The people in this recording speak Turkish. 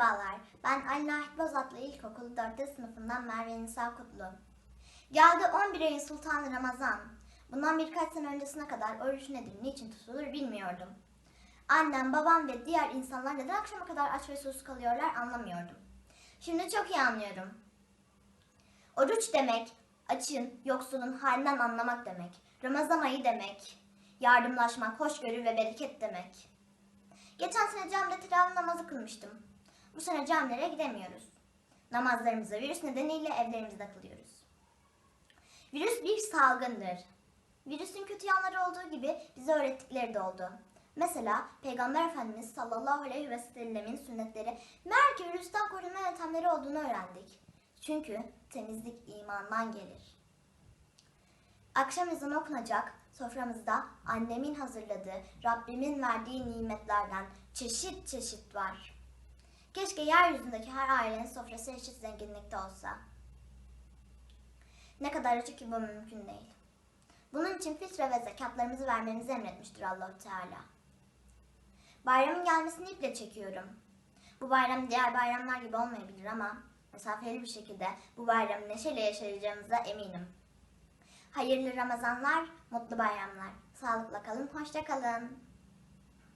Merhabalar, ben Ali Nahit Bozatlı İlkokulu 4. sınıfından Merve Nisa Kutlu. Geldi 11 ayın sultanı Ramazan. Bundan birkaç sene öncesine kadar oruç nedir, niçin tutulur bilmiyordum. Annem, babam ve diğer insanlar neden akşama kadar aç ve susuz kalıyorlar anlamıyordum. Şimdi çok iyi anlıyorum. Oruç demek, açın, yoksulun halinden anlamak demek. Ramazan ayı demek, yardımlaşmak, hoşgörü ve bereket demek. Geçen sene camide teravih namazı kılmıştım. Bu sene camilere gidemiyoruz. Namazlarımızı virüs nedeniyle evlerimizde kılıyoruz. Virüs bir salgındır. Virüsün kötü yanları olduğu gibi bize öğrettikleri de oldu. Mesela Peygamber Efendimiz sallallahu aleyhi ve sellemin sünnetleri meğer ki virüsten korunma yöntemleri olduğunu öğrendik. Çünkü temizlik imandan gelir. Akşam ezanı okunacak, soframızda annemin hazırladığı, Rabbimin verdiği nimetlerden çeşit çeşit var. Keşke yeryüzündeki her ailenin sofrası eşit zenginlikte olsa. Ne kadar acı ki bu mümkün değil. Bunun için fitre ve zekatlarımızı vermemizi emretmiştir Allahu Teala. Bayramın gelmesini iple çekiyorum. Bu bayram diğer bayramlar gibi olmayabilir ama mesafeli bir şekilde bu bayramı neşeyle yaşayacağımıza eminim. Hayırlı Ramazanlar, mutlu bayramlar. Sağlıkla kalın, hoşça kalın.